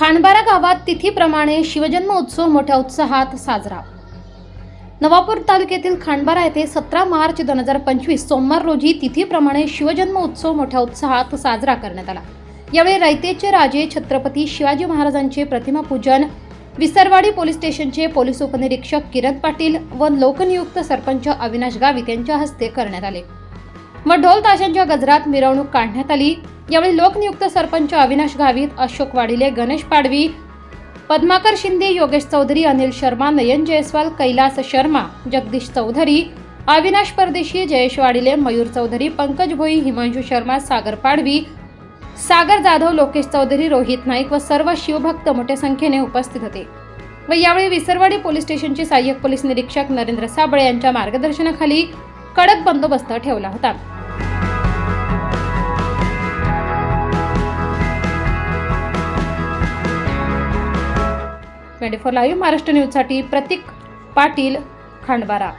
खांडबारा गावात तिथीप्रमाणे शिवजन्म उत्सव मोठ्या उत्साहात साजरा. नवापूर तालुक्यातील खांडबारा येथे सतरा मार्च दोन हजार पंचवीस सोमवार रोजी तिथीप्रमाणे शिवजन्म उत्सव मोठ्या उत्साहात साजरा करण्यात आला. यावेळी रयतेचे राजे छत्रपती शिवाजी महाराजांचे प्रतिमा पूजन विसरवाडी पोलीस स्टेशनचे पोलीस उपनिरीक्षक किरण पाटील व लोकनियुक्त सरपंच अविनाश गावित यांच्या हस्ते करण्यात आले. व ढोल ताशांच्या गजरात मिरवणूक काढण्यात आली. यावेळी लोकनियुक्त सरपंच अविनाश गावित अशोक वाडिले गणेश पाडवी पद्माकर शिंदे योगेश चौधरी अनिल शर्मा नयन जयस्वाल कैलास शर्मा जगदीश चौधरी अविनाश परदेशी जयेश वाडिले मयूर चौधरी पंकज भोई हिमांशू शर्मा सागर पाडवी सागर जाधव लोकेश चौधरी रोहित नाईक व सर्व शिवभक्त मोठ्या संख्येने उपस्थित होते. व यावेळी विसरवाडी पोलीस स्टेशनचे सहाय्यक पोलीस निरीक्षक नरेंद्र साबळे यांच्या मार्गदर्शनाखाली कडक बंदोबस्त ठेवला होता. ट्वेंटी फोर लाईव्ह महाराष्ट्र न्यूजसाठी प्रतीक पाटील खांडबारा.